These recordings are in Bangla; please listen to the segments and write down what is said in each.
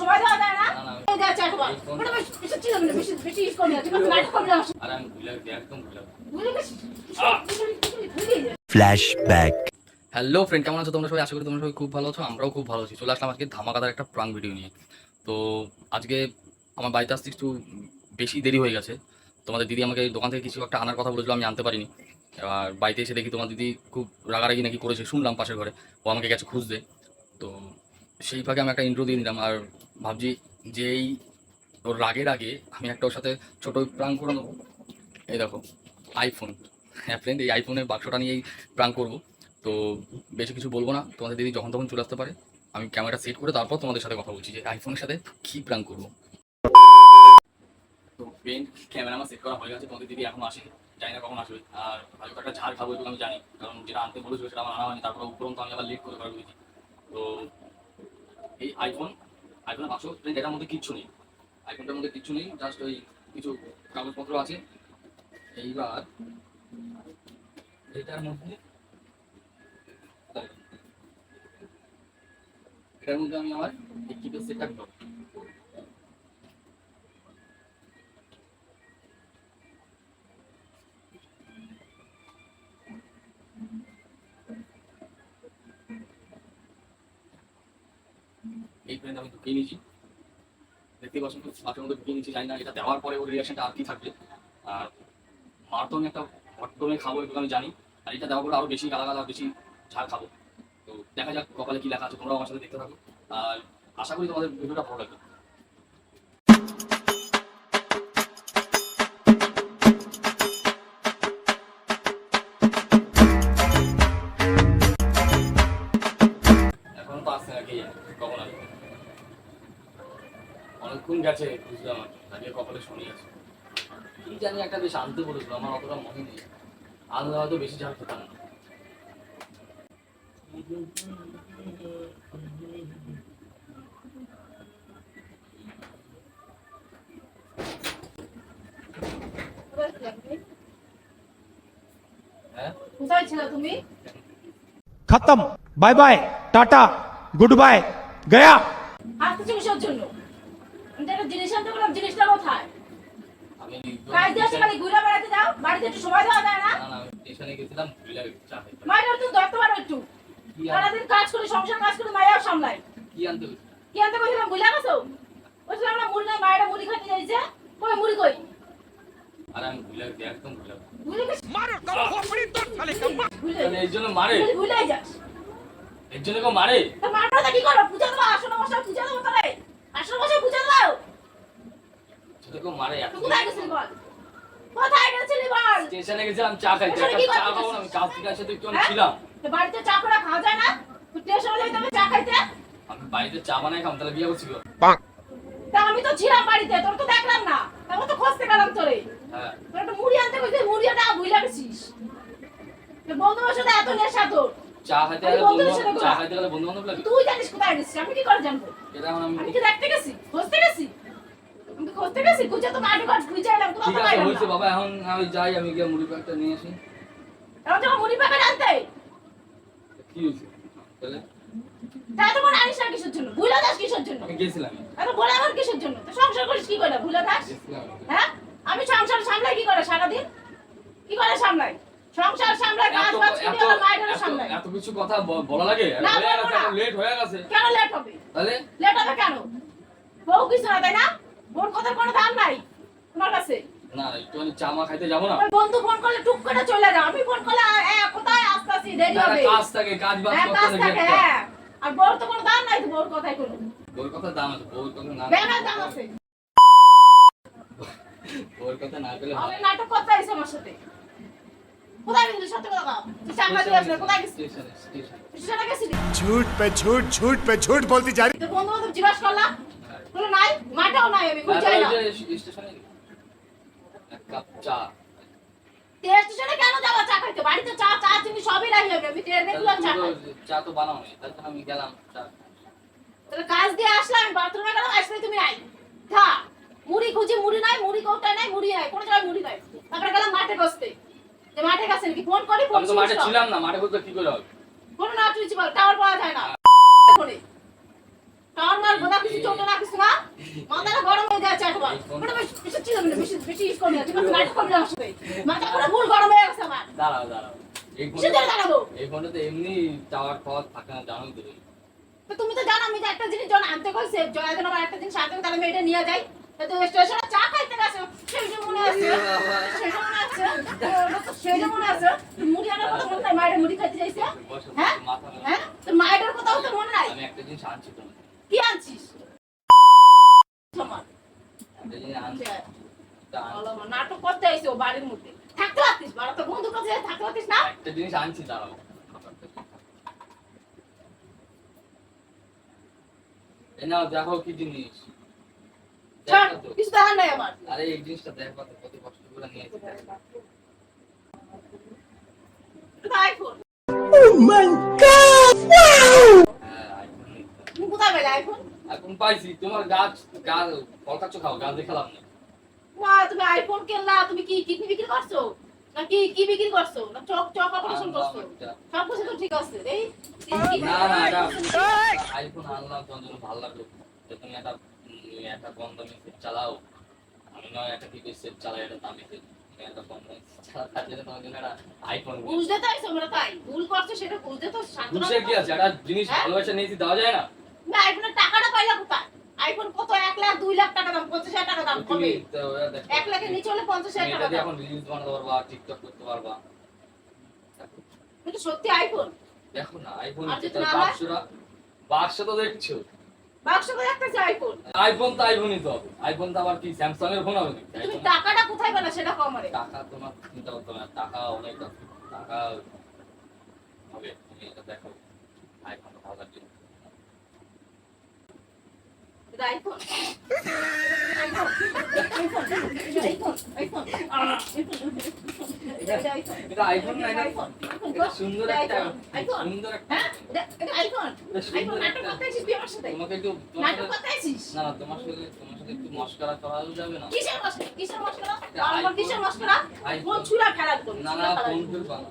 সময় দেওয়া যায় না। আরে Flashback. হ্যালো ফ্রেন্ড কেমন আছো তোমরা সবাই? আশা করি তোমরা সবাই খুব ভালো আছো আমরাও খুব ভালো আছি। চলে আসলাম আজকে ধামাকাদার একটা প্রাং ভিডিও নিয়ে। তো আজকে আমার বাড়িতে আসতে একটু বেশি দেরি হয়ে গেছে। তোমাদের দিদি আমাকে দোকান থেকে কিছু একটা আনার কথা বলেছিল আমি আনতে পারিনি। এবার বাড়িতে এসে দেখি তোমার দিদি খুব রাগারাগি নাকি করেছে শুনলাম পাশের ঘরে। ও আমাকে গেছে খুঁজতে। সেই ফাঁকে আমি একটা ইন্ট্রো দিয়ে নিলাম। আর ভাবছি যে এই ওর রাগের আগে আমি একটা ওর সাথে ছোটো প্রাং করে নেব। এই দেখো আইফোন হ্যাঁ ফ্রেন্ড এই আইফোনের বাক্সটা নিয়েই প্রাং করব। তো বেশি কিছু বলব না। তোমাদের দিদি যখন তখন চলে আসতে পারে। আমি ক্যামেরা সেট করে তারপর তোমাদের সাথে কথা বলছি যে আইফোনের সাথে কী প্রাং করব। তো পেন ক্যামেরা আমার সেট করা হয়ে গেছে। তোমাদের দিদি এখন আসে জানি না কখন আসবে। আর হয়তো একটা ঝাড় খাব এটুকু আমি জানি। কারণ যেটা আনতে বলেছিল সেটা আমার আনা হয়নি। তারপরে উপরন্ত আমি আবার লেট করে করেছি তো এই আইফোন আইফোনের পাঁচশো এটার মধ্যে কিচ্ছু নেই। আইফোনটার মধ্যে কিচ্ছু নেই জাস্ট ওই কিছু কাগজপত্র আছে। এইবার এটার মধ্যে এটার মধ্যে আমি আমার এই কিপেড সেটটা এই ফ্রেন্ড আমি ঢুকিয়ে নিয়েছি দেখতে পাচ্ছেন মাঠের মধ্যে ঢুকিয়ে নিয়েছি, জানি না এটা দেওয়ার পরে ওর রিয়াকশনটা আর কি থাকবে। আর মার তো আমি একটা হটডমে খাব এটুকু আমি জানি। আর এটা দেওয়ার পরে আরও বেশি গালা গালা বেশি ঝাড় খাব। তো দেখা যাক কপালে কি লেখা আছে, তোমরাও আমার সাথে দেখতে থাকো। আর আশা করি তোমাদের ভিডিওটা ভালো লাগবে। কোন গেছে? বুঝলাম কপালে আছে। কি জানি একটা বেশ আনতে বলেছিল আমার অতটা মনে নেই। হয়তো বেশি না হ্যাঁ? খতম। Bye bye tata good bye Gaya. আসতে জন্য? তো বললাম জিনিসটা কোথায়? কাজ দিয়ে আসে খালি ঘুরে বেড়াতে যাও বাড়িতে একটু সময় দেওয়া যায় না? স্টেশনে গেছিলাম খাইতে। মায়ের তুমি ধরতে পারো একটু। সারাদিন কাজ করে সংসার কাজ করে মায়ের সামলাই। কি আনতে কি আনতে বলছিলাম বুঝলা গেছো? বলছিলাম না মুড়ি নাই মায়েরা মুড়ি খাইতে যাইছে। কই মুড়ি কই? আরে আমি ভুলে গেছি একদম ভুলে গেছি। ভুলে গেছিস ভুলে তাহলে এই জন্য মারে। তুই ভুলে যাস। এর জন্য কেউ মারে? তা মারটা কি করো? পূজা দেবো আসলে মশা পূজা দেবো তাহলে। আসলে মশা পূজা দাও কেউ মারে কোথায় গেছিলি বল? কোথায় গেছিলি বল? স্টেশনে গেছিলাম চা খাইতে। চা খাব না আমি এসে তো একটু? ছিলাম। তো বাড়িতে চা করে খাওয়া যায় না? তুই স্টেশনে তবে চা খাইতে? আমি বাড়িতে চা বানাই খাম তাহলে বিয়ে করছি তা আমি তো ছিলাম বাড়িতে তোর তো দেখলাম না। তারপর তো খোঁজতে গেলাম তোরে। হ্যাঁ। তোর একটা মুড়ি আনতে কইছিস মুড়িটা ভুলে গেছিস। তো বন্ধু সাথে এত নেশা তোর। চা খাইতে গেলে বন্ধু চা খাইতে গেলে বন্ধু বান্ধব লাগে? তুই জানিস কোথায় গেছিস আমি কি করে জানব? এটা এখন আমি কি দেখতে গেছি? খুঁজতে গেছি? আমি গেছি খুঁজে তো মাঠে ঘাট খুঁজে এলাম কোথাও ঠিক আছে পাইলাম বাবা এখন আমি যাই আমি গিয়ে মুড়ি প্যাকটা নিয়ে আসি। এখন যখন মুড়ি পাবে আনতে কি হয়েছে? তাহলে? তা এত বড় আনিস না কিসের জন্য? ভুলে যাস কিসের জন্য? আমি গেছিলাম। এত বলে আমার কিসের জন্য? তো সংসার করিস কি করে? ভুলে যাস? হ্যাঁ? আমি সংসার সামলাই কি করে সারাদিন? কি করে সামলাই? সংসার সামলাই কাজ বাজ ছুটি এত মায়ের সামলাই এত কিছু কথা বলা লাগে? লেট হয়ে গেছে কেন লেট হবে? তাহলে? লেট হবে কেন? বউ কিছু না তাই না? বোন কথার কোনো দাম নাই তোমার কাছে না একটুখানি চা মা খাইতে যাবো না ওই বন্ধু ফোন করলে টুক করে চলে যাও আমি ফোন করলে এ, কোথায় আসতে আসি দেরি না, না, হবে কাজ থাকে কাজ বাজ হ্যাঁ করতে কাজ হবে থাকে একটা। হ্যাঁ আর বউর তো কোনো দাম নাই তো বউর কথাই কোনো ওর কথা দাম আছে ওর কথা না ব্যাঙার দাম আছে ওর কথা না পেলে আমি নাটক করতে আইছি আমার সাথে কোথায় গেছিলি সত্যি কথা কও তুই চাকরা দিয়ে আসলে কোথায় গেছিলি স্টেশনে স্টেশনে স্টেশনে গেছিলি झूठ पे झूठ झूठ पे झूठ बोलती जा रही তোর বন্ধু বান্ধব জিজ্ঞাসা করলাম কোনো নাই মাঠেও নাই আমি বুঝাই না। স্টেশনে এক কাপ চা। স্টেশনে কেন যাব? চা খাইতে? বাড়িতে চা চা চিনি সবই রাখি হবে। আমি ট্রেনে রেগুলার চা চা তো বানাও নি তার আমি গেলাম চা তাহলে কাজ দিয়ে আসলাম আমি বাথরুমে গেলাম আসলে তুমি নাই। থা মুড়ি খুঁজি মুড়ি নাই মুড়ি কোটায় নাই মুড়ি নাই কোনো জায়গায় মুড়ি নাই। তারপরে গেলাম মাঠে বসতে। যে মাঠে গেছে নাকি? ফোন করি ফোন মাঠে ছিলাম না মাঠে বলতে কি করে হবে? ফোন না তুই বল টাওয়ার পাওয়া যায় কিছু না। মাথাটা গরম হয়ে যাচ্ছে একবার ওটা বেশি ছিল না বেশি বেশি ইউজ করি না ঠিক আছে নাটক করবি আমার সাথে মাথা পুরো ফুল গরম হয়ে গেছে আমার। দাঁড়াও দাঁড়াও। এই কিসের দাঁড়াবো? এই ফোনটা তো এমনি চাওয়ার খাওয়ার থাকে না জানোই তুমি। তো তুমি তো জানো আমি যে একটা জিনিস যখন আনতে কইছে জয়াজন আমার একটা জিনিস আনতে তাহলে আমি এটা নিয়ে যাই তো স্টেশনে চা খাইতে গেছে সেইটা মনে আছে সেটা মনে আছে ওটা তো মনে আছে মুড়ি আনার কথা মনে নাই মায়ের মুড়ি খাইতে যাইছে? হ্যাঁ? হ্যাঁ? মায়ের কথাও তো মনে নাই? আমি একটা জিনিস আনছি তোমার কি আনছিস তোমার একটা জিনিস আনছি একটা আনছি। বলো, নাটক করতে আইছে বাড়ির মধ্যে। থাকতে পারতিস বাড়া তো বন্ধুর কাছে থাকতে পারতিস না? একটা জিনিস আনছি দাঁড়াও। নাও দেখো কি জিনিস। দেখো নাই আমার। আরে এই জিনিসটা দেখো কত কষ্ট করে নিয়েছি পাইছি তোমার গাছ খাও না মা তুমি আইফোন কিনলা? তুমি কি কিডনি বিক্রি করছ? না কি কি বিক্রি করছ? না চক চক অপারেশন করছ? সব কিছু তো ঠিক আছে এই না না আইফোন আনলাম তোমার জন্য ভালো লাগল। যে তুমি একটা উম, একটা কম দামি সেট চালাও। আমি নয় একটা কি সেট চালাই একটা দামি সেট বুঝতে তো আমরা তাই। ভুল করছ সেটা বুঝতে তো সান্ত্বনা কি আছে? একটা জিনিস হ্যাঁ? ভালোবাসা নিয়েছি দেওয়া যায় না? তুমি আইফোনের টাকাটা পাইলা কোথায়? আইফোন কত? এক লাখ দুই লাখ টাকা দাম পঞ্চাশ হাজার টাকা দাম কবে এক লাখের নিচে হলে পঞ্চাশ হাজার টাকা এখন রিলস বানাতে পারবা টিকটক করতে পারবা। কিন্তু সত্যি আইফোন দেখো না আইফোন আর বাক্সরা বাক্স তো দেখছ। বাক্স করে একটা আইফোন আইফোন তো আইফোনই তো। হবে আইফোন তো আবার কি স্যামসাং এর ফোন হবে তুমি টাকাটা কোথায় পেলা সেটা কম আমারে। টাকা তোমার চিন্তা করতে হবে টাকা অনেক টাকা হবে। তুমি এটা দেখো আইফোন ভালো লাগছে এটা iPhone iPhone iPhone iPhone iPhone iPhone এটা আইফোন এটা আইফোন না এটা আইফোন এটা সুন্দর একটা একটা তোমাকে একটু না তোমার সাথে তোমার সাথে একটু মস্করা যাবে না? কিসের মশলা কিসের মশলা আমার কিসের মশলা আইফোন। ছুরা ফেলা করবি না না ফোন ফেলবা না।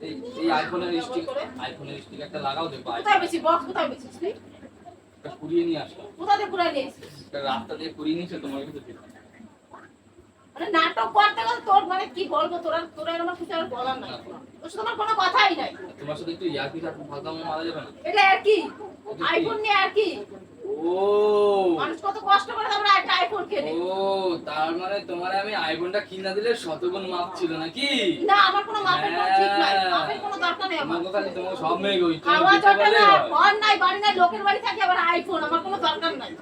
এই এই আইফোনের স্টিক আইফোনের স্টিক একটা লাগাও দেখো কোথায় বেশি? বক্স কোথায় বেশিস তুই একটা কুড়িয়ে নিয়ে আসো কোথা থেকে পুরাই নিয়েছিস রাস্তা দিয়ে কুড়িয়ে নিয়েছে তোমার মানে নাটক করতে গেলে তোর মানে কি বলব? তোরা তোরা আমার কিছু আর বলার নাই। তোর সাথে আমার কোনো কথাই নাই। তোমার সাথে একটু ইয়ার্কি থাকলে ফালতু মারা যাবে না। এটা আর কি আইফোন নিয়ে আর কি ও। মানুষ কত কষ্ট করে আমরা একটা আইফোন কেনে। ও তার মানে তোমার আমি আইফোনটা কিনা দিলে শতগুণ মাপ ছিল নাকি? না আমার কোনো মাপের ঠিক নাই। ঘর নাই বাড়ি নাই লোকের বাড়ি থাকে আবার আইফোন আমার কোনো দরকার নাই।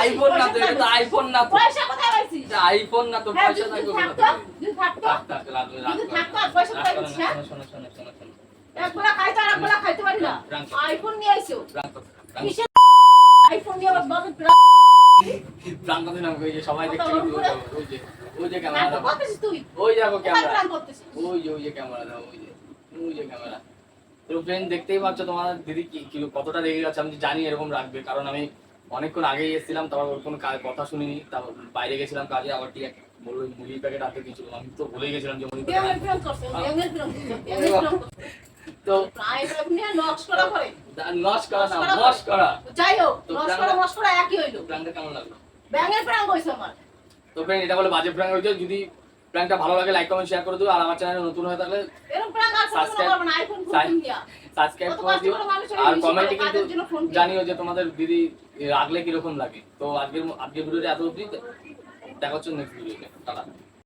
আইফোন হ্যাঁ? না তো? এটা তো আইফোন না আইফোন না তো পয়সা থাকতো, যদি থাকতো, থাক, থাক, রাখ, রাখ, যদি থাকতো, পয়সা রাখ, কোথায় শোনো? শোনো, শোনো, শোনো, শোনো, শোনো। একবেলা খাইতে আর একবেলা খাইতে পারি না। আইফোন নিয়ে আইছো। প্রাণ কথা, প্রাণ কিসের আইফোন নিয়ে আবার বাবা প্রাণ কথা না, ওই সবাই দেখছে। ওই যে ওই যে ক্যামেরা নাটক করতেছিস তুই? ওই দেখো ক্যামেরা ওই যে ওই যে ক্যামেরা দাও ওই যে ওই যে ক্যামেরা তো ফ্রেন্ড দেখতেই পাচ্ছ তোমার দিদি কি কি কতটা রেগে গেছে আমি জানি এরকম রাখবে কারণ আমি অনেকক্ষণ আগেই এসেছিলাম তারপর ওর কোনো কথা শুনিনি তারপর বাইরে গেছিলাম কাজে আবার ঠিক বলল মুড়ি প্যাকেট হাতে দিয়েছিল আমি তো ভুলে গেছিলাম যে মুড়ি। তো না যাই হোক, একই হইল। কেমন লাগল ব্যাঙের প্রাণ কইছে আমার। ফ্রেন্ড এটা বলে বাজে যদি প্র্যাঙ্কটা ভালো লাগে লাইক কমেন্ট শেয়ার করে দিও আর আমার চ্যানেলে নতুন হয়ে থাকলে। সাবস্ক্রাইব করে দিও আর কমেন্টে কিন্তু জানিও যে তোমাদের দিদি রাখলে কীরকম লাগে? তো আজকের আজকের ভিডিওটা এত অব্দি দেখা হচ্ছে নেক্সট ভিডিওতে টাটা।